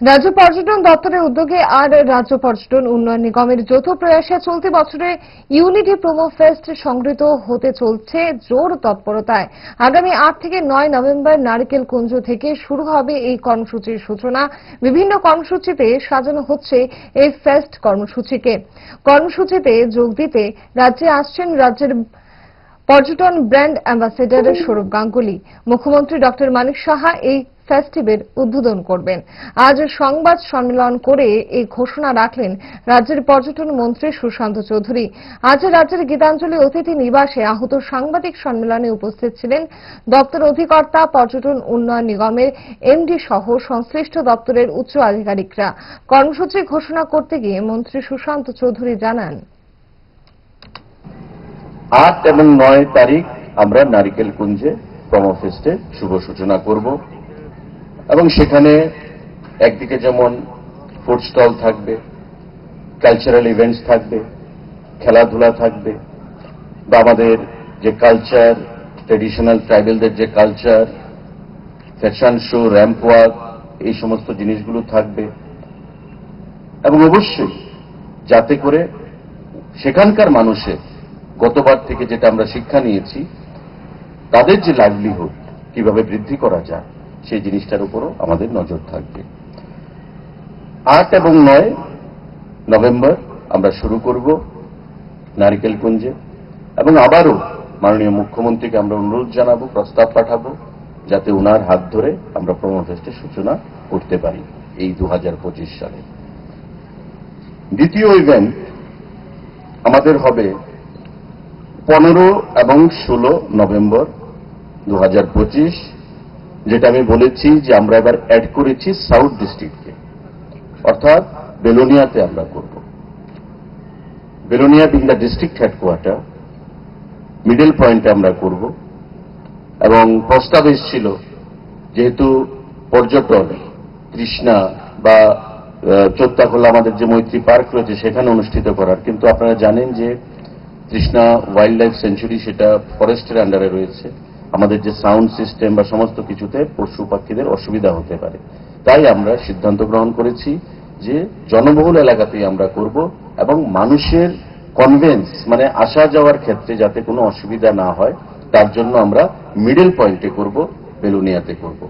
রাজ্য পর্যটন দপ্তরের উদ্যোগে আর রাজ্য পর্যটন উন্নয়ন নিগমের যৌথ প্রয়াসে চলতি বছরে ইউনিটি প্রোমো ফেস্ট সংগৃহীত হতে চলছে জোর তৎপরতায়। আগামী আট থেকে নয় নভেম্বর নারিকেল কুঞ্জ থেকে শুরু হবে এই কর্মসূচির সূচনা। বিভিন্ন কর্মসূচিতে সাজানো হচ্ছে এই ফেস্ট কর্মসূচিকে। কর্মসূচিতে যোগ দিতে রাজ্যে আসছেন রাজ্যের পর্যটন ব্র্যান্ড অ্যাম্বাসেডর সৌরভ গাঙ্গুলি, মুখ্যমন্ত্রী ডক্টর মানিক সাহা এই ফেস্টিভের উদ্বোধন করবেন। আজ সংবাদ সম্মেলন করে এই ঘোষণা রাখলেন রাজ্যের পর্যটন মন্ত্রী সুশান্ত চৌধুরী। আজ রাজ্যের গীতাঞ্জলি অতিথি নিবাসে আহত সাংবাদিক সম্মেলনে উপস্থিত ছিলেন দপ্তর অধিকর্তা, পর্যটন উন্নয়ন নিগমের এমডি সহ সংশ্লিষ্ট দপ্তরের উচ্চ আধিকারিকরা। কর্মসূচি ঘোষণা করতে গিয়ে মন্ত্রী সুশান্ত চৌধুরী জানান আট এবং নয় তারিখ আমরা নারিকেল কুঞ্জে প্রমোফেস্টে শুভ সূচনা করব। এবং সেখানে একদিকে যেমন ফুড স্টল থাকবে কালচারাল ইভেন্টস থাকবে, খেলাধুলা থাকবে, বা আমাদের যে কালচার ট্রেডিশনাল ট্রাইবেলদের যে culture fashion show ramp walk এই সমস্ত জিনিসগুলো থাকবে। এবং অবশ্যই যাতে করে সেখানকার মানুষের গতবার থেকে যেটা আমরা শিক্ষা নিয়েছি, তাদের যে লাইভলিহুড কীভাবে বৃদ্ধি করা যায়, সেই জিনিসটার উপরও আমাদের নজর থাকবে। আট এবং নয় নভেম্বর আমরা শুরু করব নারিকেল কুঞ্জে এবং আবারও মাননীয় মুখ্যমন্ত্রীকে আমরা অনুরোধ জানাব, প্রস্তাব পাঠাবো, যাতে ওনার হাত ধরে আমরা প্রমোফেস্টের সূচনা করতে পারি এই দু হাজার পঁচিশ সালে। দ্বিতীয় ইভেন্ট আমাদের হবে পনেরো এবং ষোলো নভেম্বর দু হাজার পঁচিশ, যেটা আমি বলেছি যে আমরা এবার অ্যাড করেছি সাউথ ডিস্ট্রিক্টকে অর্থাৎ বেলোনিয়াতে আমরা করব। Belonia being the district headquarter middle পয়েন্টে আমরা করব। এবং প্রস্তাব এসেছিল যেহেতু পর্যটন তৃষ্ণা বা চোত্তাখোলা আমাদের যে মৈত্রী পার্ক রয়েছে সেখানে অনুষ্ঠিত করার। কিন্তু আপনারা জানেন যে কৃষ্ণা ওয়াইল্ড লাইফ সেঞ্চুরি সেটা ফরেস্টের আন্ডারে রয়েছে। আমাদের যে সাউন্ড সিস্টেম বা সমস্ত কিছুতে পশু পাখিদের অসুবিধা হতে পারে। তাই আমরা সিদ্ধান্ত গ্রহণ করেছি যে জনবহুল এলাকাতেই আমরা করব এবং মানুষের কনভেন্স মানে আসা যাওয়ার ক্ষেত্রে যাতে কোনো অসুবিধা না হয়, তার জন্য আমরা মিডল পয়েন্টে করব, বেলুনিয়াতে করব।